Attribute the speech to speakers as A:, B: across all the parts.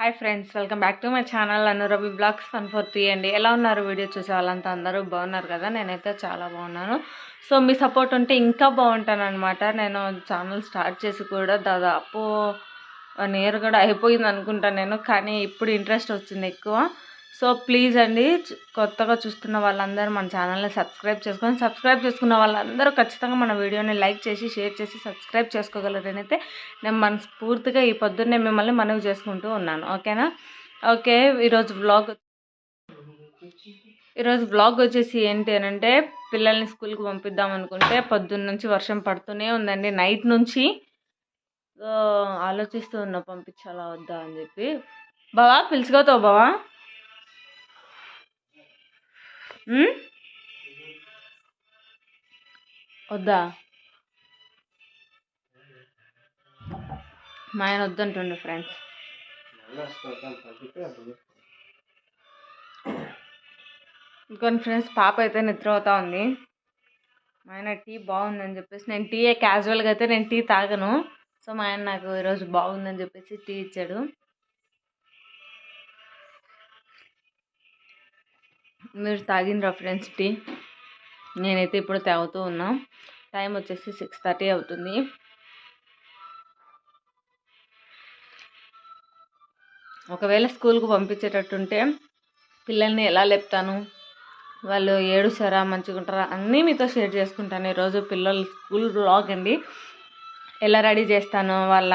A: Hi friends welcome back to my channel Anuravi vlogs one four three అండి. ఎలా ఉన్నారు video చూసే వాళ్ళంతా? అందరూ బాగున్నారు కదా? నేనైతే చాలా బాగున్నాను. సో మీ సపోర్ట్ ఉంటే ఇంకా బాగుంటాను అనమాట నేను ఛానల్ స్టార్ట్ చేసి కూడా దాదాపు వన్ ఇయర్ కూడా అయిపోయింది అనుకుంటాను నేను. కానీ ఇప్పుడు ఇంట్రెస్ట్ వచ్చింది ఎక్కువ. సో ప్లీజ్ అండి కొత్తగా చూస్తున్న వాళ్ళందరూ మన ఛానల్ని సబ్స్క్రైబ్ చేసుకొని సబ్స్క్రైబ్ చేసుకున్న వాళ్ళందరూ ఖచ్చితంగా మన వీడియోని లైక్ చేసి షేర్ చేసి సబ్స్క్రైబ్ చేసుకోగలరనైతే నేను మనస్ఫూర్తిగా ఈ పొద్దున్నే మిమ్మల్ని మనవి చేసుకుంటూ ఉన్నాను. ఓకేనా? ఓకే ఈరోజు వ్లాగ్ ఈరోజు వ్లాగ్ వచ్చేసి ఏంటి అని అంటే పిల్లల్ని స్కూల్కి పంపిద్దాం అనుకుంటే పొద్దున్న నుంచి వర్షం పడుతూనే ఉందండి. నైట్ నుంచి ఆలోచిస్తూ ఉన్నా పంపించాలా వద్దా అని చెప్పి. బావా పిలుచుకోతావు బావా? వద్దా? మా ఆయన వద్దంటుండే ఫ్రెండ్స్. ఇంకొని ఫ్రెండ్స్ పాప అయితే నిద్ర అవుతా ఉంది. మా ఆయన టీ బాగుందని చెప్పేసి నేను టీ క్యాజువల్గా అయితే నేను టీ తాగను. సో మా ఆయన నాకు ఈరోజు బాగుందని చెప్పేసి టీ ఇచ్చాడు. మీరు తాగిన ఫ్రెండ్స్ టీ? నేనైతే ఇప్పుడు తాగుతూ ఉన్నా. టైం వచ్చేసి సిక్స్ థర్టీ అవుతుంది. ఒకవేళ స్కూల్కి పంపించేటట్టుంటే పిల్లల్ని ఎలా లేపుతాను? వాళ్ళు ఏడుస్తారా? మంచిగా ఉంటారా? అన్నీ మీతో షేర్ చేసుకుంటాను. ఈరోజు పిల్లలు స్కూల్ బ్లాగ్ అండి. ఎలా రెడీ చేస్తాను? వాళ్ళ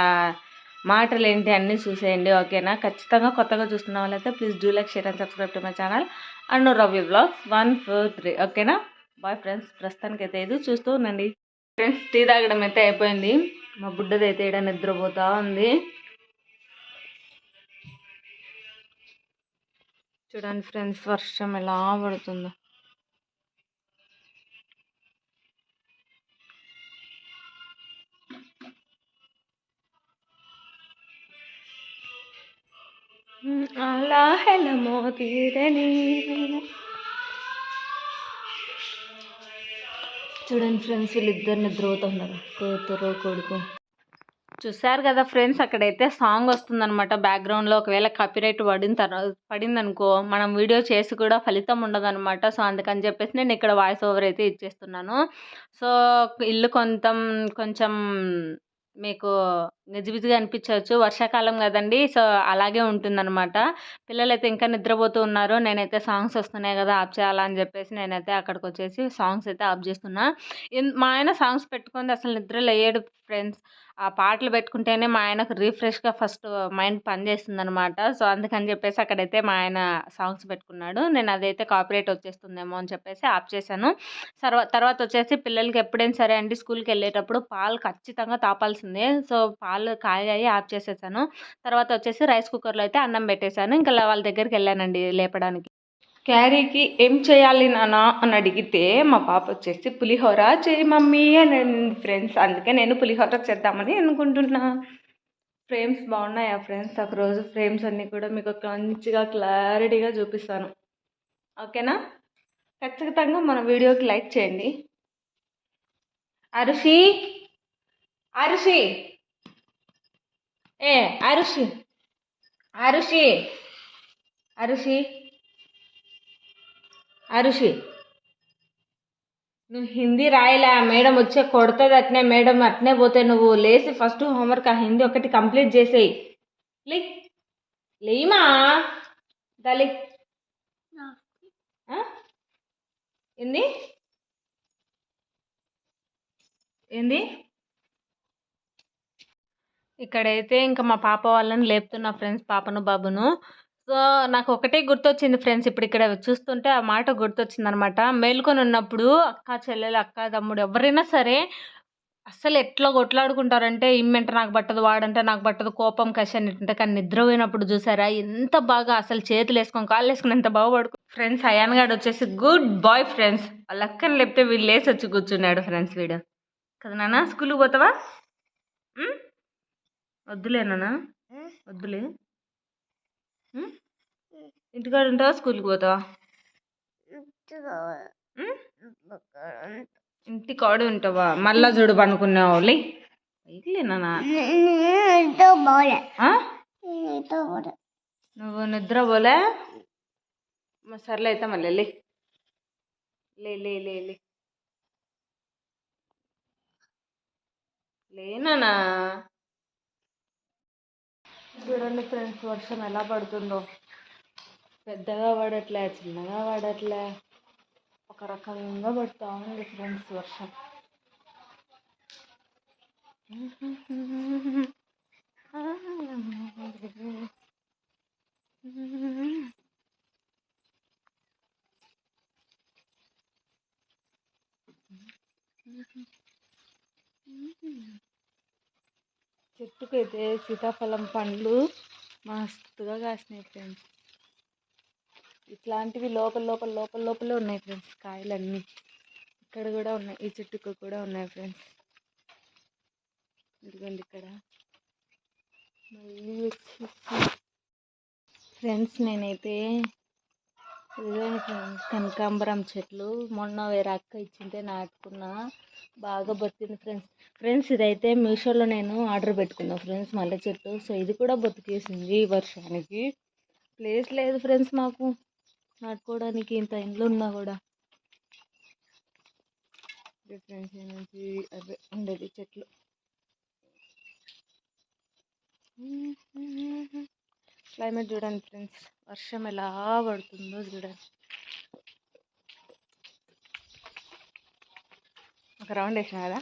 A: మాటలు ఏంటి అన్నీ చూసేయండి. ఓకేనా? ఖచ్చితంగా కొత్తగా చూస్తున్న వాళ్ళైతే please do like share and subscribe to my channel. And Ravi vlogs one four three ఓకేనా బాయ్ ఫ్రెండ్స్ ప్రస్తుతానికి అయితే ఇది చూస్తూ ఉండండి. ఫ్రెండ్స్ టీ తాగడం అయితే అయిపోయింది. మా బుడ్డది అయితే ఇక్కడ నిద్రపోతా ఉంది. చూడండి ఫ్రెండ్స్ వర్షం ఎలా పడుతుందో. అలా హెలమో తీరని చూడండి ఫ్రెండ్స్ వీళ్ళిద్దరు నిద్రపోతున్నారు కూతురు కొడుకు. చూసారు కదా ఫ్రెండ్స్ అక్కడైతే సాంగ్ వస్తుందన్నమాట. బ్యాక్గ్రౌండ్లో ఒకవేళ కాపీరైట్ పడిన తర్వాత పడింది అనుకో మనం వీడియో చేసి కూడా ఫలితం ఉండదన్నమాట. సో అందుకని చెప్పేసి నేను ఇక్కడ వాయిస్ ఓవర్ అయితే ఇచ్చేస్తున్నాను. సో ఇల్లు కొంత కొంచెం మీకు గజిబిజిగా అనిపించవచ్చు. వర్షాకాలం కదండి. సో అలాగే ఉంటుందన్నమాట. పిల్లలైతే ఇంకా నిద్రపోతూ ఉన్నారు. నేనైతే సాంగ్స్ వస్తున్నాయి కదా ఆఫ్ చేయాలని చెప్పేసి నేనైతే అక్కడికి వచ్చేసి సాంగ్స్ అయితే ఆఫ్ చేస్తున్నా. మా ఆయన సాంగ్స్ పెట్టుకుంది. అసలు నిద్ర లేయడు ఫ్రెండ్స్. ఆ పాటలు పెట్టుకుంటేనే మా ఆయనకు రీఫ్రెష్గా ఫస్ట్ మైండ్ పనిచేస్తుంది అనమాట సో అందుకని చెప్పేసి అక్కడైతే మా ఆయన సాంగ్స్ పెట్టుకున్నాడు. నేను అదైతే కాపీరేట్ వచ్చేస్తుందేమో అని చెప్పేసి ఆఫ్ చేశాను. తర్వాత తర్వాత వచ్చేసి పిల్లలకి ఎప్పుడైనా సరే అండి స్కూల్కి వెళ్ళేటప్పుడు పాలు ఖచ్చితంగా తాపాల్సిందే. సో పాలు కాగాయి ఆఫ్ చేసేసాను. తర్వాత వచ్చేసి రైస్ కుక్కర్లో అయితే అన్నం పెట్టేశాను. ఇంకా వాళ్ళ దగ్గరికి వెళ్ళానండి లేపడానికి. క్యారీకి ఏం చేయాలి నాన్న అని అడిగితే మా పాప వచ్చేసి పులిహోర చేయి మమ్మీ అని ఫ్రెండ్స్. అందుకే నేను పులిహోర చేద్దామని అనుకుంటున్నా. ఫ్రేమ్స్ బాగున్నాయా ఫ్రెండ్స్? ఒకరోజు ఫ్రేమ్స్ అన్నీ కూడా మీకు మంచిగా క్లారిటీగా చూపిస్తాను. ఓకేనా? ఖచ్చితంగా మన వీడియోకి లైక్ చేయండి. అరుషి! అరుషి! ఏ అరుషి. అరుషి. అరుషి. అరుషి. నువ్వు హిందీ రాయలే మేడం వచ్చే కొడుతుంది అట్నే మేడం అట్నే పోతే నువ్వు లేచి ఫస్ట్ హోంవర్క్ ఆ హిందీ ఒకటి కంప్లీట్ చేసేయి. లే లేమా దలి. ఏంది? ఏంది? ఇక్కడైతే ఇంకా మా పాప వాళ్ళని లేపుతున్న ఫ్రెండ్స్ పాపను బాబును. సో నాకు ఒకటే గుర్తొచ్చింది ఫ్రెండ్స్ ఇప్పుడు ఇక్కడ చూస్తుంటే ఆ మాట గుర్తొచ్చింది అనమాట మేల్కొని ఉన్నప్పుడు అక్క చెల్లెలు అక్క తమ్ముడు ఎవరైనా సరే అస్సలు ఎట్లా కొట్లాడుకుంటారంటే ఇమ్మెంట నాకు పట్టదు వాడంటే నాకు పట్టదు కోపం కసి అంటే కానీ నిద్రపోయినప్పుడు చూసారా? ఎంత బాగా అసలు చేతులు వేసుకొని కాళ్ళు వేసుకుని ఎంత బాగా పడుకో ఫ్రెండ్స్ అయాన్ గాడు వచ్చేసి గుడ్ బాయ్ ఫ్రెండ్స్. వాళ్ళ అక్కని లేపితే వీళ్ళు లేచి వచ్చి కూర్చున్నాడు ఫ్రెండ్స్ వీడు. కదా నాన్న స్కూల్కి పోతావా? ఉమ్? వద్దులే? ఇంటికాడ ఉంటావా స్కూల్కి పోతావా? ఉమ్? ఇంటి కాడ ఉంటావా మళ్ళా చూడు పనుకున్నావు నువ్వు నిద్ర పోలే? సర్లే అయితే మళ్ళీ లే. లే లే లే లే. లేనా చూడండి ఫ్రెండ్స్ వర్షం ఎలా పడుతుందో పెద్దగా పడట్లే చిన్నగా పడట్లే ఒక రకంగా పడుతూ ఉంది ఫ్రెండ్స్ వర్షం Mm-hmm. చెట్టుకైతే సీతాఫలం పండ్లు మస్తుగా కాసినాయి ఫ్రెండ్స్ ఇట్లాంటివి లోపల లోపల లోపల లోపలే ఉన్నాయి ఫ్రెండ్స్ కాయలన్నీ. ఇక్కడ కూడా ఉన్నాయి ఈ చెట్టుకు కూడా ఉన్నాయి ఫ్రెండ్స్ ఇదిగోండి ఇక్కడ. మళ్ళీ వచ్చేసి ఫ్రెండ్స్ నేనైతే ఇదిగోండి ఫ్రెండ్స్ కనకాంబరం చెట్లు. మొన్న వేరే అక్క ఇచ్చింటే నాటుకున్నా. బాగా బొత్తింది ఫ్రెండ్స్. ఫ్రెండ్స్ ఇదైతే మీషోలో నేను ఆర్డర్ పెట్టుకున్నా ఫ్రెండ్స్ మల్లె చెట్టు. సో ఇది కూడా బతికేసింది ఈ వర్షానికి. ప్లేస్ లేదు ఫ్రెండ్స్ మాకు. నాటుకోవడానికి ఇంత ఇండ్లు ఉన్నా కూడా. ఫ్రెండ్స్ ఏమైంది అవే ఉండేది చెట్లు. క్లైమేట్ చూడండి ఫ్రెండ్స్. వర్షం ఎలా పడుతుందో చూడండి. ఒక రౌండ్ వేసిన కదా?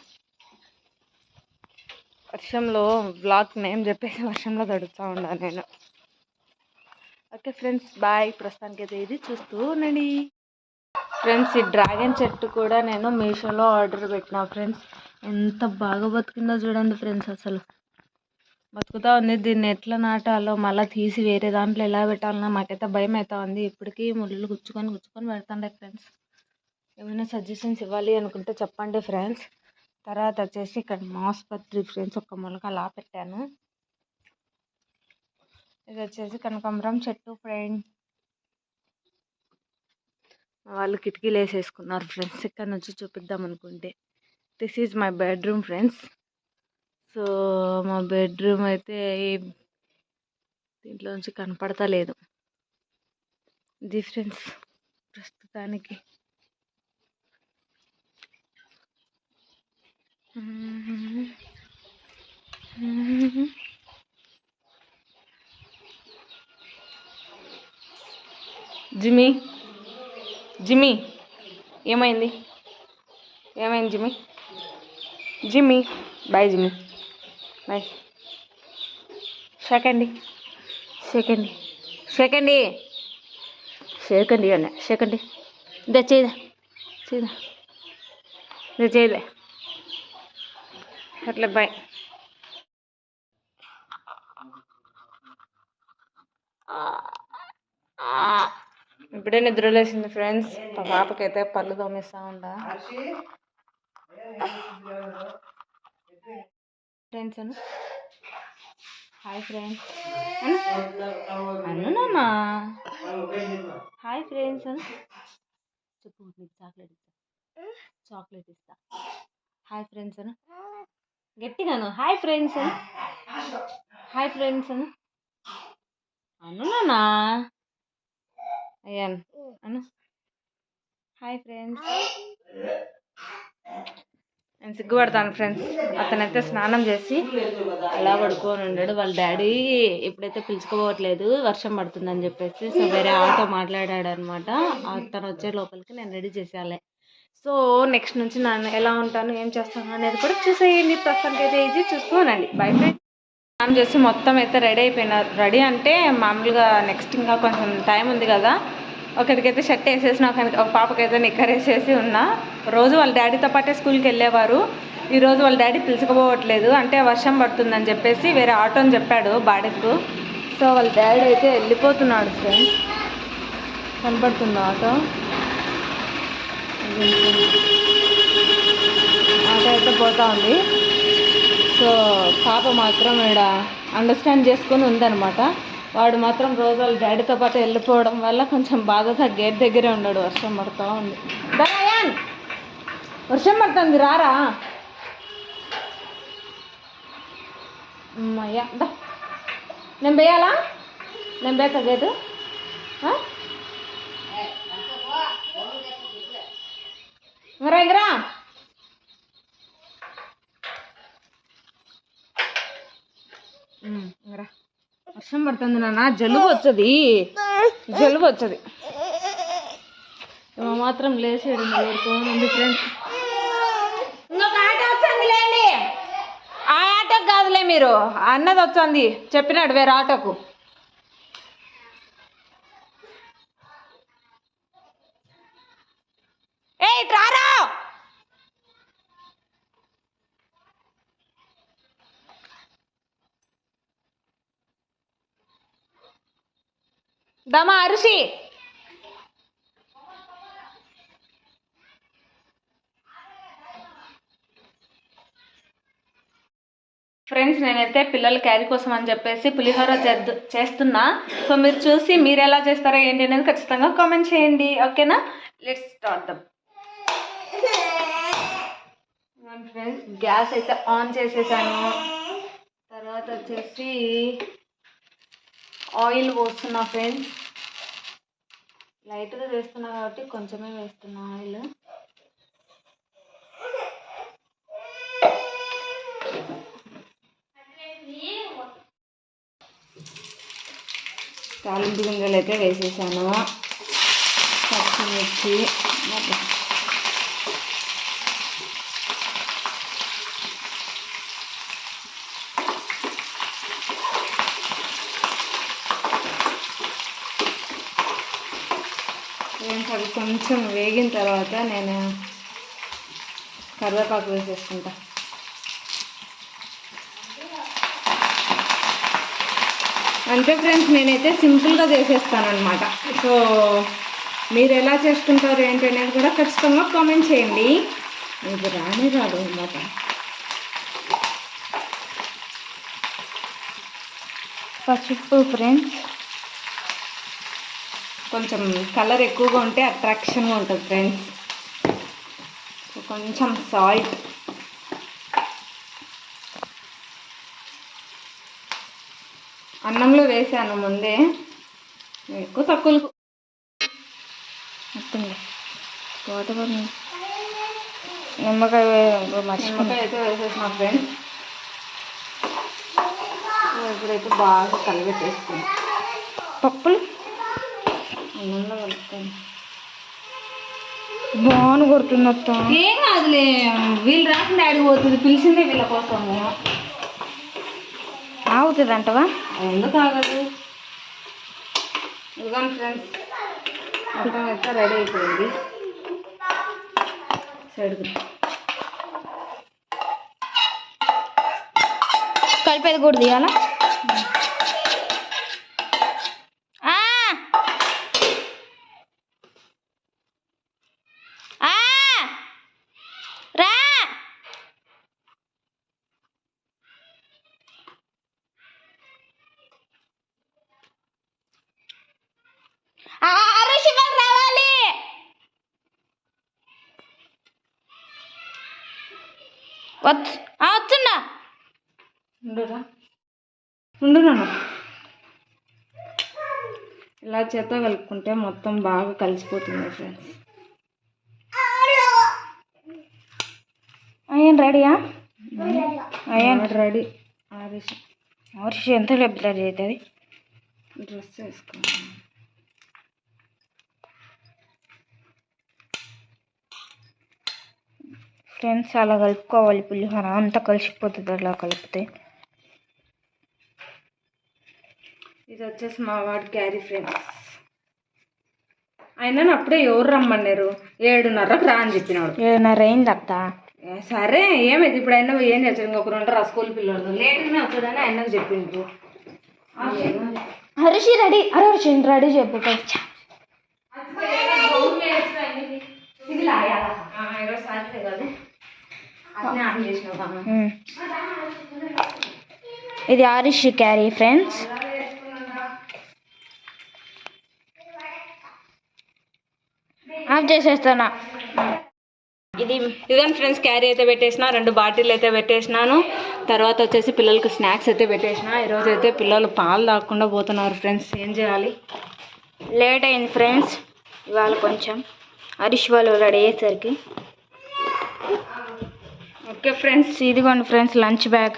A: వర్షంలో బ్లాక్ నేమ్ చెప్పేసి వర్షంలో తడుస్తూ ఉన్నాను నేను. Okay friends bye. ప్రస్తుతానికి అయితే ఇది చూస్తూ ఉండండి. ఫ్రెండ్స్ ఈ డ్రాగన్ చెట్టు కూడా నేను మీషోలో ఆర్డర్ పెట్టిన ఫ్రెండ్స్. ఎంత బాగా బతికిందో చూడండి ఫ్రెండ్స్ అసలు. బతుకుతూ ఉంది. దీన్ని ఎట్లా నాటాలో మళ్ళీ తీసి వేరే దాంట్లో ఎలా పెట్టాలన్నా మాకైతే భయం అవుతా ఉంది. ఇప్పటికీ ముళ్ళు గుచ్చుకొని గుచ్చుకొని పెడుతుండే ఫ్రెండ్స్. ఏమైనా సజెషన్స్ ఇవ్వాలి అనుకుంటే చెప్పండి ఫ్రెండ్స్. తర్వాత వచ్చేసి ఇక్కడ మాస్పత్రి ఫ్రెండ్స్ ఒక మొలక అలా పెట్టాను. ఇది వచ్చేసి కనకాంబరం చెట్టు ఫ్రెండ్ వాళ్ళు కిటికీలు వేసేసుకున్నారు ఫ్రెండ్స్. ఇక్కడ నుంచి చూపిద్దాం అనుకుంటే. This is my bedroom friends so మా బెడ్రూమ్ అయితే దీంట్లో నుంచి కనపడతా లేదు ఇది ఫ్రెండ్స్ ప్రస్తుతానికి. జిమ్మి జిమ్మి ఏమైంది? ఏమైంది జిమ్మి జిమ్మి బాయ్ జిమ్మి బాయ్ షేకండి షేకండి షేకండి షేకండి అన్న. షేకండి ఇదే చేయదా చేయదా ఇదే చేయలే అట్లా బాయ్ ఇప్పుడే నిద్రలేసింది ఫ్రెండ్స్. మా పాపకైతే పళ్ళు తోమిస్తా ఉందా ఫ్రెండ్స్ అను. Hi friends. అన్నామా హాయ్ ఫ్రెండ్స్ అను. చెప్పు చాక్లెట్ ఇస్తా. చాక్లెట్ ఇస్తా. హాయ్ ఫ్రెండ్స్ అను. గట్టిగాను. హాయ్ ఫ్రెండ్స్ హాయ్ ఫ్రెండ్స్ అను అను నానా అయ్యాను అను. హాయ్ ఫ్రెండ్స్ నేను సిగ్గుపడతాను ఫ్రెండ్స్ అతనైతే స్నానం చేసి అలా పడుకొని ఉన్నాడు. వాళ్ళ డాడీ ఎప్పుడైతే పిలుచుకోవట్లేదు వర్షం పడుతుందని చెప్పేసి సో వేరే ఆటో మాట్లాడాడు అనమాట అతను వచ్చే లోపలికి నేను రెడీ చేసేయాలి. సో నెక్స్ట్ నుంచి నన్ను ఎలా ఉంటాను ఏం చేస్తాను అనేది కూడా చూసేయండి. ప్రస్తుతానికి అయితే ఇది చూసుకోనండి బై ఫ్రెండ్స్ స్నానం చేసి మొత్తం అయితే రెడీ అయిపోయినారు రెడీ అంటే మామూలుగా నెక్స్ట్ ఇంకా కొంచెం టైం ఉంది కదా. ఒకరికైతే షర్ట్ వేసేసిన ఒకరికి ఒక పాపకైతే నిక్కర్ వేసేసి ఉన్నా. రోజు వాళ్ళ డాడీతో పాటే స్కూల్కి వెళ్ళేవారు. ఈరోజు వాళ్ళ డాడీ పిలుచుకోపోవట్లేదు. అంటే వర్షం పడుతుందని చెప్పేసి వేరే ఆటో అని చెప్పాడు బాడీకు సో వాళ్ళ డాడీ అయితే వెళ్ళిపోతున్నాడు ఫ్రెండ్స్ కనపడుతుంది ఆటో? ఆట అయితే పోతూ ఉంది. సో పాప మాత్రం ఇక్కడ అండర్స్టాండ్ చేసుకుని ఉందనమాట వాడు మాత్రం రోజు వాళ్ళ డాడీతో పాటు వెళ్ళిపోవడం వల్ల కొంచెం బాధగా గేట్ దగ్గరే ఉన్నాడు. వర్షం పడుతూ ఉంది. దయాన్! వర్షం పడుతుంది రారా? అమ్మయ్యా నేను వేయాలా నేను పేత గేటు వర్షం పడుతుంది నాన్న. జలుబు వచ్చది. జలుబు వచ్చది. మాత్రం లేచేయడం ఉంది ఫ్రెండ్స్ ఆ ఆటోకి కాదులే మీరు. అన్నది వచ్చింది. చెప్పినాడు వేరే ఆటోకు ఏయ్ రారా దమా అరిసి ఫ్రెండ్స్ నేనైతే పిల్లల క్యారీ కోసం అని చెప్పేసి పులిహోర చేస్తున్నా. సో మీరు చూసి మీరు ఎలా చేస్తారో ఏంటి అనేది ఖచ్చితంగా కామెంట్ చేయండి. ఓకేనా లెట్స్ స్టార్ట్ దమ్ ఫ్రెండ్స్ గ్యాస్ అయితే ఆన్ చేసేసాను. తర్వాత వచ్చేసి ఆయిల్ పోస్తున్నా ఫ్రెండ్స్ లైట్గా వేస్తున్నా కాబట్టి కొంచెమే వేస్తున్నా ఆయిల్. తాలింపు గింజలు అయితే వేసేసాను. పచ్చిమిర్చి మొత్తం ఫ్రెండ్స్ అవి కొంచెం వేగిన తర్వాత నేను కరివేపాకు వేసేసుకుంటా. అంతే ఫ్రెండ్స్ నేనైతే సింపుల్గా చేసేస్తాను అనమాట సో మీరు ఎలా చేసుకుంటారు ఏంటి అనేది కూడా ఖచ్చితంగా కామెంట్ చేయండి. ఇది రాని రాదు అనమాట పసుపు ఫ్రెండ్స్. కొంచెం కలర్ ఎక్కువగా ఉంటే అట్రాక్షన్గా ఉంటుంది ఫ్రెండ్స్. కొంచెం సాల్ట్. అన్నంలో వేసాను ముందే. ఎక్కువ తక్కువ
B: మొత్తం తోటకూర నిమ్మకాయ
A: నిమ్మకాయ అయితే వేసేసిన ఫ్రెండ్స్. ఇప్పుడైతే బాగా కలిపెట్టేసుకుని
B: పప్పులు?
A: కలుపుకొని
B: బాగా కొడుతుంది అత్త
A: ఏం కాదులే వీళ్ళు రాకుండా డాడీ పోతుంది పిలిచిందే వీళ్ళ కోసము.
B: ఆగుతుంది అంటవా
A: ఎందుకు ఆగదు? ఇదిగోండి ఫ్రెండ్స్ మొత్తం అయితే రెడీ అయిపోయింది? సైడ్కి
B: కలిపేది కూడా తీయాలా ఆ! ఆ! రా ఆ, అరుష్ ఇవాళ రావాలి
A: ఉండు నాన్న ఇలా చేత్తో కలుపుకుంటే మొత్తం బాగా కలిసిపోతుంది ఫ్రెండ్స్
B: అయ్యాను రెడీయా అయ్యాను.
A: రెడీ. ఆరేసి.
B: వర్ష ఎంత రెడీ అవుతుంది.
A: డ్రెస్ వేసుకోవాలి
B: ఫ్రెండ్స్ అలా కలుపుకోవాలి పులిహోర. అంతా కలిసిపోతుంది అలా కలిపితే.
A: ఇది వచ్చేసి మా వాడి క్యారీ ఫ్రెండ్స్. అయినా అప్పుడే ఎవరు రమ్మన్నారు? ఏడున్నరకు రా అని చెప్పినాడు.
B: ఏడున్నర అయింది అత్త.
A: సరే ఏమైంది? ఇప్పుడు అయినా ఏం చేస్తారు ఇంకొకరు ఉంటారు ఆ స్కూల్ పిల్లలు లేట్గానే వచ్చాడని ఆయనకు చెప్పిండ్రు.
B: హరిషి రెడీ. అరే హరిషి రెడీ చెప్పు
A: అట్నే ఆన్ చేసినావు కదా.
B: ఇది ఆరిష్ క్యారీ ఫ్రెండ్స్. ఆఫ్ చేసేస్తానా? ఇది
A: ఇదని ఫ్రెండ్స్ క్యారీ అయితే పెట్టేసిన రెండు బాటిల్ అయితే పెట్టేసినాను. తర్వాత వచ్చేసి పిల్లలకి స్నాక్స్ అయితే పెట్టేసిన. ఈరోజు అయితే పిల్లలు పాలు తాగకుండా పోతున్నారు ఫ్రెండ్స్ ఏం చేయాలి?
B: లేట్ అయింది ఫ్రెండ్స్ ఇవాళ కొంచెం. హరీష్ వాళ్ళు రెడీ అయ్యేసరికి.
A: ఓకే ఫ్రెండ్స్
B: ఇదిగోండి ఫ్రెండ్స్ లంచ్ బ్యాగ్.